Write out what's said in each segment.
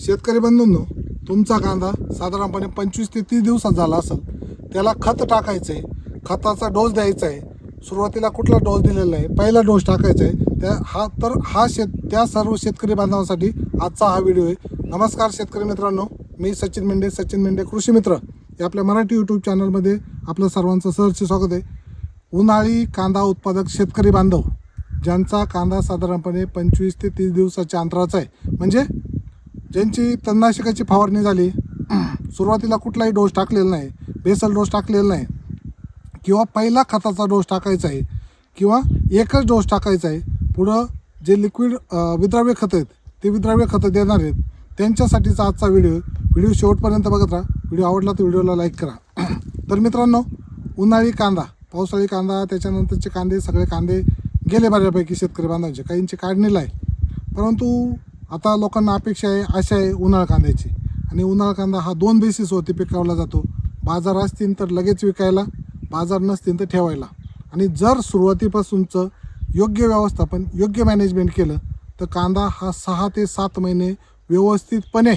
शेतकरी बंधूंनो तुमचा कांदा साधारणपणे पंचवीस ते तीस दिवसात झाला असेल त्याला खत टाकायचं आहे खताचा डोस द्यायचा आहे सुरुवातीला कुठला डोस दिलेला आहे पहिला डोस टाकायचा आहे त्या हा तर हा शेत त्या सर्व शेतकरी बांधवांसाठी आजचा हा व्हिडिओ आहे. नमस्कार शेतकरी मित्रांनो मी सचिन मेंढे सचिन मेंढे कृषी मित्र. या आपल्या मराठी यूट्यूब चॅनलमध्ये आपलं सर्वांचं सहर्ष स्वागत आहे. उन्हाळी कांदा उत्पादक शेतकरी बांधव ज्यांचा कांदा साधारणपणे पंचवीस ते तीस दिवसाच्या अंतराचा आहे. म्हणजे ज्यांची तणनाशकाची फवारणी झाली सुरुवातीला कुठलाही डोस टाकलेला नाही बेसल डोस टाकलेला नाही किंवा पहिला खताचा डोस टाकायचा आहे किंवा एकच डोस टाकायचा आहे पुढं जे लिक्विड विद्राव्य खतं आहेत ते विद्राव्य खतं देणार आहेत त्यांच्यासाठीचा आजचा व्हिडिओ व्हिडिओ शेवटपर्यंत बघत राहा. व्हिडिओ आवडला तर व्हिडिओला लाईक करा. तर मित्रांनो उन्हाळी कांदा पावसाळी कांदा त्याच्यानंतरचे कांदे सगळे कांदे गेले बऱ्यापैकी शेतकरी बांधवांचे. काहींचे काढणीला आहे. परंतु आता लोकांना अपेक्षा आहे आशा आहे उन्हाळा कांद्याची आणि उन्हाळा कांदा हा दोन बेसिसवरती पिकवला जातो. बाजार असतील तर लगेच विकायला बाजार नसतील तर ठेवायला. आणि जर सुरुवातीपासूनचं योग्य व्यवस्थापन योग्य मॅनेजमेंट केलं तर कांदा हा सहा ते सात महिने व्यवस्थितपणे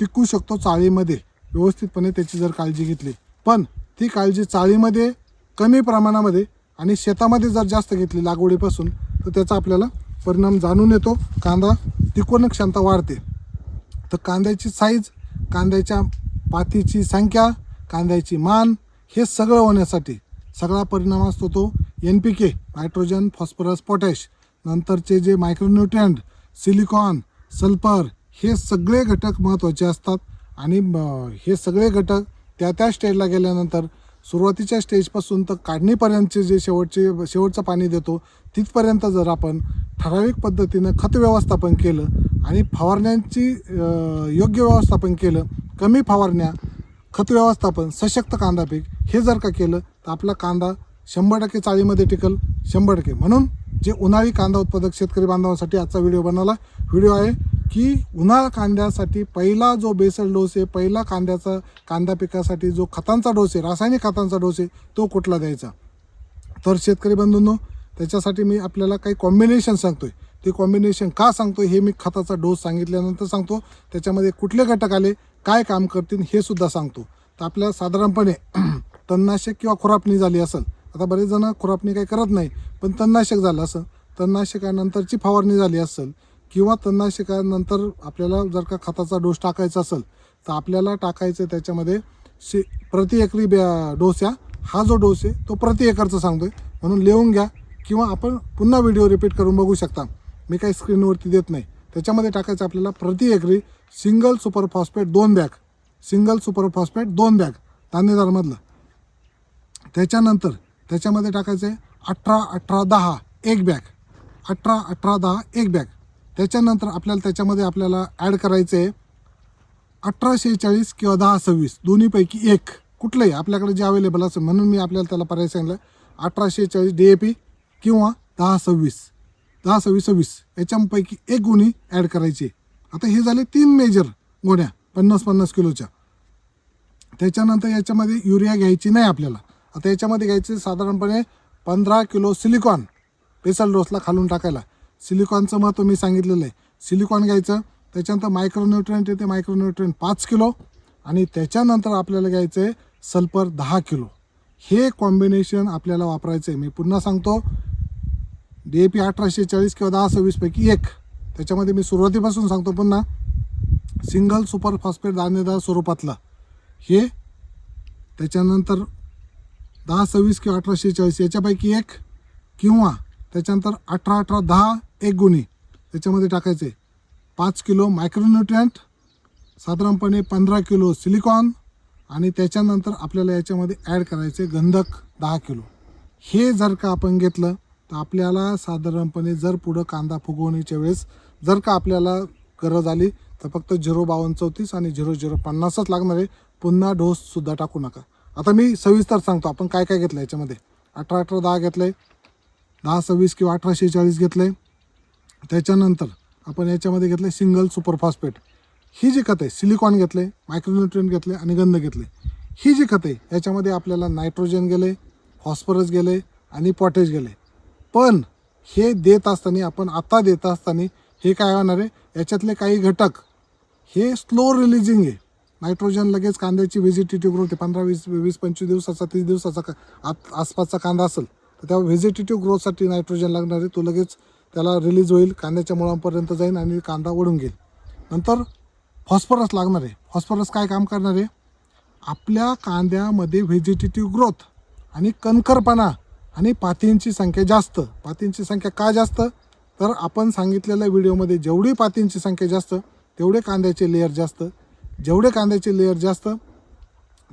टिकू शकतो चाळीमध्ये. व्यवस्थितपणे त्याची जर काळजी घेतली. पण ती काळजी चाळीमध्ये कमी प्रमाणामध्ये आणि शेतामध्ये जर जास्त घेतली लागवडीपासून तर त्याचा आपल्याला परिणाम जाणून येतो. कांदा टिकवण क्षमता वाढते. तर कांद्याची साईज कांद्याच्या पातीची संख्या कांद्याची मान हे सगळं होण्यासाठी सगळा परिणाम असतो तो N P K nitrogen phosphorus potash नंतरचे जे मायक्रोन्युट्रियंट सिलिकॉन सल्फर हे सगळे घटक महत्त्वाचे असतात. आणि हे सगळे घटक त्या त्या स्टेजला गेल्यानंतर सुरुवातीच्या स्टेजपासून तर काढणीपर्यंतचे जे शेवटचे शेवटचं पाणी देतो तिथपर्यंत जर आपण ठराविक पद्धतीनं खत व्यवस्थापन केलं आणि फवारण्यांची योग्य व्यवस्थापन केलं कमी फवारण्या खत व्यवस्थापन सशक्त कांदा पीक हे जर का केलं तर आपला कांदा शंभर टक्के चाळीमध्ये टिकल शंभर टक्के. म्हणून जे उन्हाळी कांदा उत्पादक शेतकरी बांधवांसाठी आजचा व्हिडिओ बनवला व्हिडिओ आहे की उन्हाळ कांद्यासाठी पहिला जो बेसल डोस आहे पहिला कांद्याचा कांदा पिकासाठी जो खतांचा डोस आहे रासायनिक खतांचा डोस आहे तो कुठला द्यायचा? तर शेतकरी बंधूंनो त्याच्यासाठी मी आपल्याला काही कॉम्बिनेशन सांगतोय. ते कॉम्बिनेशन का सांगतो हे मी खताचा डोस सांगितल्यानंतर सांगतो. त्याच्यामध्ये कुठले घटक आले काय काम करतील हे सुद्धा सांगतो. तर आपल्या साधारणपणे तणनाशक किंवा खुरापणी झाली असेल आता बरेच जण खुरापणी काही करत नाही पण तणनाशक झालं असं तणनाशकानंतरची फवारणी झाली असेल किंवा तणनाशकानंतर आपल्याला जर का खताचा डोस टाकायचा असेल तर आपल्याला टाकायचं त्याच्यामध्ये शे प्रति एकरी ब्या डोस या. हा जो डोस आहे तो प्रति एकरचा सांगतोय. म्हणून लिहून घ्या किंवा आपण पुन्हा व्हिडिओ रिपीट करून बघू शकता. मी काही स्क्रीनवरती देत नाही. त्याच्यामध्ये टाकायचं आपल्याला प्रति एकरी सिंगल सुपर फॉस्फेट दोन बॅग. सिंगल सुपर फॉस्फेट दोन बॅग दाणेदारमधलं त्याच्यानंतर त्याच्यामध्ये टाकायचं आहे अठरा अठरा दहा एक बॅग. अठरा अठरा दहा एक बॅग. त्याच्यानंतर आपल्याला त्याच्यामध्ये आपल्याला ॲड करायचं आहे अठरा शेहेचाळीस किंवा दहा सव्वीस दोन्हीपैकी एक. कुठलंही आपल्याकडे जे अवेलेबल असेल म्हणून मी आपल्याला त्याला पर्याय सांगितलं. अठरा शेहेचाळीस डी ए पी किंवा दहा सव्वीस. दहा सव्वीस सव्वीस. याच्यापैकी एक गुणी ॲड करायची. आता हे झाले तीन मेजर गोण्या पन्नास पन्नास किलोच्या. त्याच्यानंतर याच्यामध्ये युरिया घ्यायची नाही आपल्याला. आता याच्यामध्ये घ्यायचे साधारणपणे पंधरा किलो सिलिकॉन पेसल डोसला खालून टाकायला. सिलिकॉनचं महत्त्व मी सांगितलेलं आहे. सिलिकॉन घ्यायचं त्याच्यानंतर मायक्रोन्युट्रियंट येते मायक्रोन्युट्रियंट पाच किलो आणि त्याच्यानंतर आपल्याला घ्यायचं आहे सल्फर दहा किलो. हे कॉम्बिनेशन आपल्याला वापरायचं आहे मी पुन्हा सांगतो डी ए पी अठराशे चाळीस किंवा दहा सव्वीसपैकी एक. त्याच्यामध्ये मी सुरुवातीपासून सांगतो पुन्हा सिंगल सुपर फॉस्फेट दाणेदार स्वरूपातलं. हे त्याच्यानंतर दहा सव्वीस किंवा अठराशे चाळीस याच्यापैकी एक किंवा त्याच्यानंतर अठरा अठरा दहा एक गुणी. त्याच्यामध्ये टाकायचे. पाच किलो मायक्रोन्युट्रियंट साधारणपणे पंधरा किलो सिलिकॉन आणि त्याच्यानंतर आपल्याला याच्यामध्ये ॲड करायचे गंधक दहा किलो. हे जर का आपण घेतलं तर आपल्याला साधारणपणे जर पुढं कांदा फुगवण्याच्या वेळेस जर का आपल्याला गरज आली तर फक्त झिरो बावन्न चौतीस आणि झिरो झिरो पन्नासच लागणार आहे. पुन्हा डोससुद्धा टाकू नका. आता मी सविस्तर सांगतो आपण काय काय घेतलं याच्यामध्ये? अठरा अठरा दहा घेतलं आहे दहा सव्वीस किंवा अठराशे चाळीस घेतलं आहे त्याच्यानंतर आपण याच्यामध्ये घेतलं आहे सिंगल सुपरफॉस्फेट. ही जी खतं आहे सिलिकॉन घेतलं आहे मायक्रोन्युट्रियन घेतले आणि गंध घेतले ही जी खतं आहे याच्यामध्ये आपल्याला नायट्रोजन गेले फॉस्फरस गेले आणि पॉटॅश गेले पण हे देत असताना आपण आता देत असताना हे काय होणार आहे? याच्यातले काही घटक हे स्लो रिलीजिंग आहे. नायट्रोजन लगेच कांद्याची व्हेजिटेटिव्ह ग्रोथ आहे पंधरा वीस वीस पंचवीस दिवसाचा तीस दिवसाचा का आत आसपासचा कांदा असेल तर त्या व्हेजिटेटिव्ह ग्रोथसाठी नायट्रोजन लागणार आहे. तो लगेच त्याला रिलीज होईल कांद्याच्या मुळांपर्यंत जाईल आणि कांदा ओढून घेईल. नंतर फॉस्फरस लागणार आहे. फॉस्फरस काय काम करणार आहे? आपल्या कांद्यामध्ये व्हेजिटेटिव्ह ग्रोथ आणि कणखरपणा आणि पातींची संख्या जास्त. पातींची संख्या का जास्त? तर आपण सांगितलेल्या व्हिडिओमध्ये जेवढी पातींची संख्या जास्त तेवढे कांद्याचे लेअर जास्त. जेवढे कांद्याचे लेअर जास्त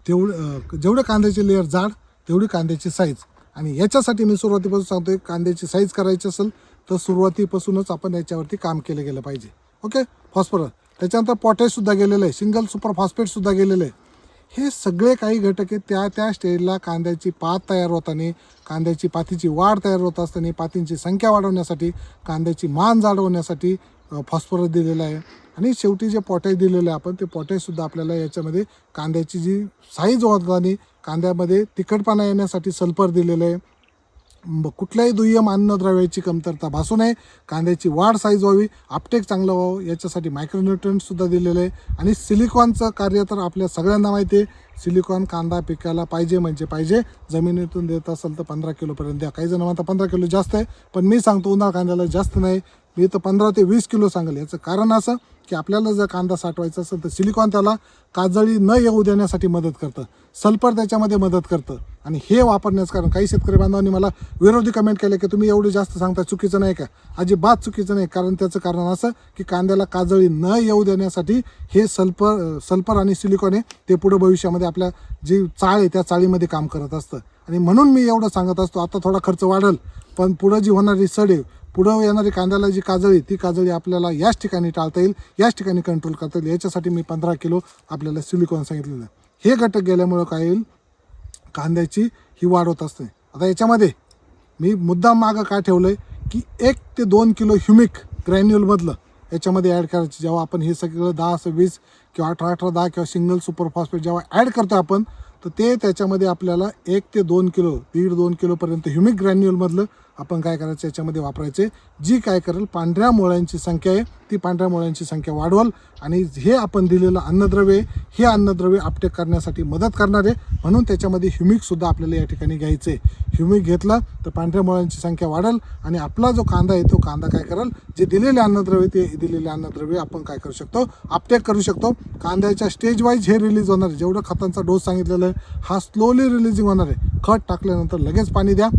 तेवढे जेवढे कांद्याचे लेअर जाड तेवढी कांद्याची साईज आणि याच्यासाठी मी सुरुवातीपासून सांगतोय कांद्याची साईज करायची असेल तर सुरुवातीपासूनच आपण याच्यावरती काम केलं गेलं पाहिजे. ओके फॉस्फरस त्याच्यानंतर पोटॅशसुद्धा गेलेलं आहे. सिंगल सुपर फॉस्फेटसुद्धा गेलेलं आहे. हे सगळे काही घटक आहेत त्या त्या स्टेजला कांद्याची पात तयार होताना कांद्याची पातीची वाढ तयार होत असताना पातींची संख्या वाढवण्यासाठी कांद्याची मान जाडवण्यासाठी फॉस्फरस दिलेलं आहे. आणि शेवटी जे पोटॅश दिलेलं आहे आपण ते पोटॅशसुद्धा आपल्याला याच्यामध्ये कांद्याची जी साईज होताना कांद्यामध्ये तिखटपणा येण्यासाठी सल्फर दिलेलं आहे. कुठल्याही दुय्यम अन्नद्रव्याची कमतरता भासू नये. कांद्याची वाढ साईज व्हावी. आपटेक चांगलं व्हावं. याच्यासाठी मायक्रोन्युट्रंटसुद्धा दिलेलं आहे. आणि सिलिकॉनचं कार्य तर आपल्या सगळ्यांना माहिती आहे. सिलिकॉन कांदा पिकायला पाहिजे म्हणजे पाहिजे. जमिनीतून देत असेल तर पंधरा किलोपर्यंत द्या. काही जण म्हणतात पंधरा किलो जास्त आहे. पण मी सांगतो उन्हाळा कांद्याला जास्त नाही. मी तर पंधरा ते वीस किलो सांगेल. याचं कारण असं की आपल्याला जर कांदा साठवायचा असेल तर सिलिकॉन त्याला काजळी न येऊ देण्यासाठी मदत करतं. सल्फर त्याच्यामध्ये मदत करतं. आणि हे वापरण्याचं कारण काही शेतकरी बांधवांनी मला विरोधी कमेंट केले की तुम्ही एवढे जास्त सांगता चुकीचं नाही का? अजिबात चुकीचं नाही. कारण त्याचं कारण असं की कांद्याला काजळी न येऊ देण्यासाठी हे सल्फर सल्फर आणि सिलिकॉन आहे ते पुढं भविष्यामध्ये आपल्या जी चाळ आहे त्या चाळीमध्ये काम करत असतं. आणि म्हणून मी एवढं सांगत असतो आता थोडा खर्च वाढेल पण पुढं जी होणारी सड आहे पुढं येणारी कांद्याला जी काजळी ती काजळी आपल्याला याच ठिकाणी टाळता येईल याच ठिकाणी कंट्रोल करता येईल. याच्यासाठी मी पंधरा किलो आपल्याला सिलिकॉन सांगितलेलं आहे. हे घटक गेल्यामुळं काय होईल? कांद्याची ही वाढ होत असते. आता याच्यामध्ये मी मुद्दाम मागं काय ठेवलं आहे की एक ते दोन किलो ह्युमिक ग्रॅन्युअलमधलं याच्यामध्ये ॲड करायची. जेव्हा आपण हे सगळं दहा असं वीस किंवा अठरा अठरा दहा किंवा सिंगल सुपरफॉस्फेट जेव्हा ॲड करतो आपण तर ते त्याच्यामध्ये आपल्याला एक ते दोन किलो दीड दोन किलोपर्यंत ह्युमिक ग्रॅन्युअलमधलं आपण काय करायचं याच्यामध्ये वापरायचे. जी काय करेल पांढऱ्या मुळ्यांची संख्या आहे ती पांढऱ्या मुळ्यांची संख्या वाढवाल आणि हे आपण दिलेलं अन्नद्रव्य हे अन्नद्रव्य आपटेक करण्यासाठी मदत करणार आहे. म्हणून त्याच्यामध्ये ह्युमिकसुद्धा आपल्याला या ठिकाणी घ्यायचं आहे. ह्युमिक घेतलं तर पांढऱ्या मुळ्यांची संख्या वाढेल आणि आपला जो कांदा आहे तो कांदा काय करेल जे दिलेले अन्नद्रव्य ते दिलेले अन्नद्रव्य आपण काय करू शकतो आपटेक करू शकतो. कांद्याच्या स्टेज वाईज हे रिलीज होणार आहे. जेवढं खतांचा डोस सांगितलेला आहे हा स्लोली रिलीजिंग होणार आहे. खत टाकल्यानंतर लगेच पाणी द्या.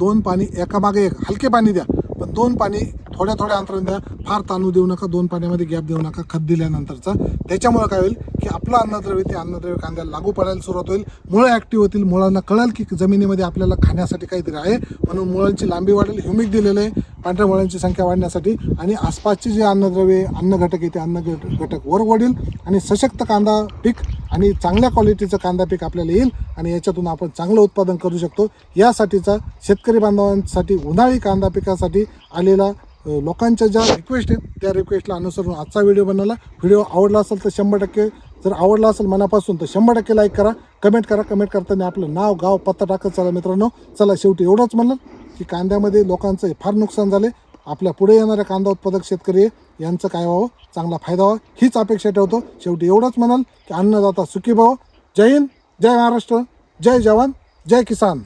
दोन पाणी एकामागे एक हलके पाणी द्या. पण दोन पाणी थोड्या थोड्या अंतराने द्या. फार तांदूळ देऊ नका दोन पाण्यामध्ये गॅप देऊ नका खत दिल्यानंतरचा. त्याच्यामुळे काय होईल की आपलं अन्नद्रव्य ते अन्नद्रव्य कांद्याला लागू पडायला सुरुवात होईल. मुळं ॲक्टिव्ह होतील. मुळांना कळेल की जमिनीमध्ये आपल्याला खाण्यासाठी काहीतरी आहे. म्हणून मुळांची लांबी वाढेल ह्युमिक दिलेलं आहे. पांढऱ्या मुळांची संख्या वाढण्यासाठी आणि आसपासचे जे अन्नद्रव्य अन्न घटक आहे ते अन्न घटक वर वाढेल आणि सशक्त कांदा पीक आणि चांगल्या क्वालिटीचं कांदा पीक आपल्याला येईल आणि याच्यातून आपण चांगलं उत्पादन करू शकतो. यासाठीचा शेतकरी बांधवांसाठी उन्हाळी कांदा पिकासाठी आलेला लोकांच्या ज्या रिक्वेस्ट आहेत त्या रिक्वेस्टला अनुसरून आजचा व्हिडिओ बनवला. व्हिडिओ आवडला असेल तर शंभर टक्के जर आवडला असेल मनापासून तर शंभर टक्के लाईक करा कमेंट करा कमेंट करताना आपलं नाव गाव पत्ता टाकत चला मित्रांनो. चला शेवटी एवढंच म्हणलं की कांद्यामध्ये लोकांचं फार नुकसान झाले आपल्या पुढे येणाऱ्या कांदा उत्पादक शेतकरी यांचं काय व्हावं? चांगला फायदा व्हावा. हीच अपेक्षा ठेवतो. शेवटी एवढंच म्हणाल की अन्नदाता सुखी भाव. जय हिंद जय महाराष्ट्र जय जवान जय किसान.